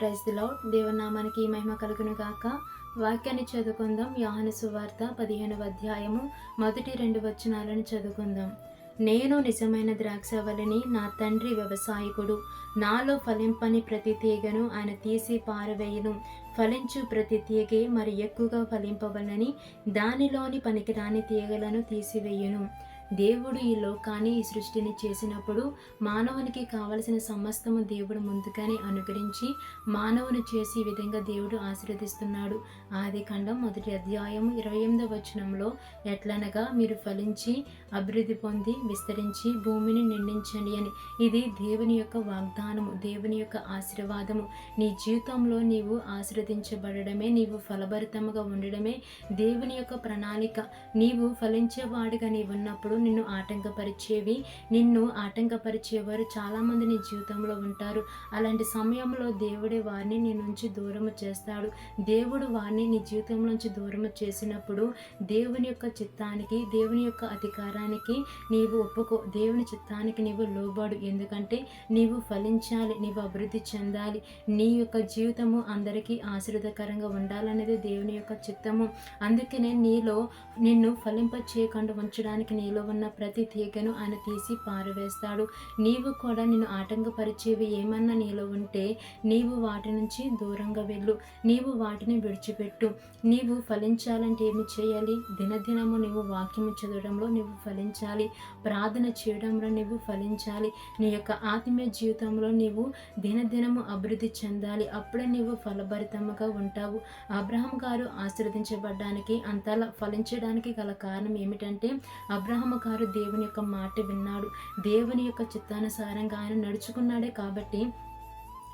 ప్రైజ్లో దేవనామానికి మహిమ కలుగును గాక. వాక్యాన్ని చదువుకుందాం. యాహన సువార్త పదిహేనవ అధ్యాయము మొదటి రెండు వచనాలను చదువుకుందాం. నేను నిజమైన ద్రాక్షవల్లిని నా తండ్రి వ్యవసాయకుడు. నాలో ఫలింపని ప్రతి తీగను ఆయన తీసి పారవేయను. ఫలించు ప్రతి తీగే మరి ఎక్కువగా ఫలింపవలని దానిలోని పనికిరాని తీగలను తీసివేయను. దేవుడు ఈ లోకాన్ని ఈ సృష్టిని చేసినప్పుడు మానవునికి కావలసిన సమస్తము దేవుడు ముందుగానే అనుగ్రహించి మానవుని చేసి ఈ విధంగా దేవుడు ఆశీర్వదిస్తున్నాడు. ఆది ఖండం మొదటి అధ్యాయం ఇరవై ఎనిమిదవ వచనంలో ఎట్లనగా మీరు ఫలించి అభివృద్ధి పొంది విస్తరించి భూమిని నిండించండి అని. ఇది దేవుని యొక్క వాగ్దానము దేవుని యొక్క ఆశీర్వాదము. నీ జీవితంలో నీవు ఆశీర్వదించబడమే నీవు ఫలభరితముగా ఉండడమే దేవుని యొక్క ప్రణాళిక. నీవు ఫలించేవాడిగా నీవు ఉన్నప్పుడు నిన్ను ఆటంకపరిచేవి నిన్ను ఆటంకపరిచేవారు చాలామంది నీ జీవితంలో ఉంటారు. అలాంటి సమయంలో దేవుడే వారిని నీ నుంచి దూరము చేస్తాడు. దేవుడు వారిని నీ జీవితం నుంచి దూరము చేసినప్పుడు దేవుని యొక్క చిత్తానికి దేవుని యొక్క అధికారానికి నీవు ఒప్పుకో దేవుని చిత్తానికి నీవు లోబడు. ఎందుకంటే నీవు ఫలించాలి నీవు అభివృద్ధి చెందాలి. నీ యొక్క జీవితము అందరికీ ఆశీర్వదకరంగా ఉండాలనేది దేవుని యొక్క చిత్తము. అందుకనే నీలో నిన్ను ఫలింప చేయకుండా ఉంచడానికి నీలో ఉన్న ప్రతి తీగను ఆయన తీసి పారవేస్తాడు. నీవు కూడా నిన్ను ఆటంకపరిచేవి ఏమన్నా నీలో ఉంటే నీవు వాటి నుంచి దూరంగా వెళ్ళు. నీవు వాటిని విడిచిపెట్టు. నీవు ఫలించాలంటే ఏమి చేయాలి? దినదినము నీవు వాక్యము చదవడంలో నీవు ఫలించాలి. ప్రార్థన చేయడంలో నీవు ఫలించాలి. నీ యొక్క ఆత్మీయ జీవితంలో నీవు దినదినము అభివృద్ధి చెందాలి. అప్పుడే నీవు ఫలభరితముగా ఉంటావు. అబ్రహం గారు ఆశీర్వదించబడ్డానికి అంతలా ఫలించడానికి గల కారణం ఏమిటంటే అబ్రహం గారు దేవుని యొక్క మాట విన్నాడు. దేవుని యొక్క చిత్తానుసారంగా ఆయన నడుచుకున్నాడే కాబట్టి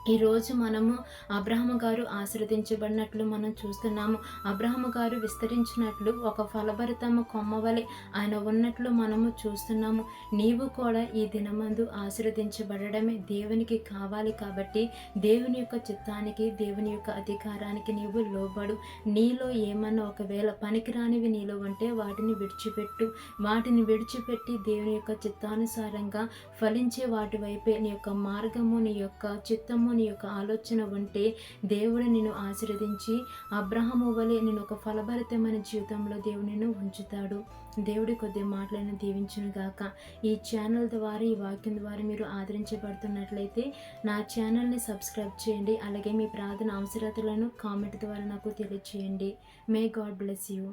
ఈరోజు మనము అబ్రహము గారు ఆశీర్వదించబడినట్లు మనం చూస్తున్నాము. అబ్రహము గారు విస్తరించినట్లు ఒక ఫలభరితము కొమ్మవలి ఆయన ఉన్నట్లు మనము చూస్తున్నాము. నీవు కూడా ఈ దినమందు ఆశీర్వదించబడమే దేవునికి కావాలి కాబట్టి దేవుని యొక్క చిత్తానికి దేవుని యొక్క అధికారానికి నీవు లోబడు. నీలో ఏమన్నా ఒకవేళ పనికిరానివి నీలో ఉంటే వాటిని విడిచిపెట్టు. వాటిని విడిచిపెట్టి దేవుని యొక్క చిత్తానుసారంగా ఫలించే వాటి వైపే నీ యొక్క మార్గము నీ యొక్క చిత్తము నీ యొక్క ఆలోచన ఉంటే దేవుడు నిన్ను ఆశీర్వదించి అబ్రహము వలె నేను ఒక ఫలభరితమైన జీవితంలో దేవుడు ఉంచుతాడు. దేవుడి కొద్ది మాటలను దీవించును గాక. ఈ ఛానల్ ద్వారా ఈ వాక్యం ద్వారా మీరు ఆదరించబడుతున్నట్లయితే నా ఛానల్ని సబ్స్క్రైబ్ చేయండి. అలాగే మీ ప్రార్థన అవసరతలను కామెంట్ ద్వారా నాకు తెలియచేయండి. May God bless you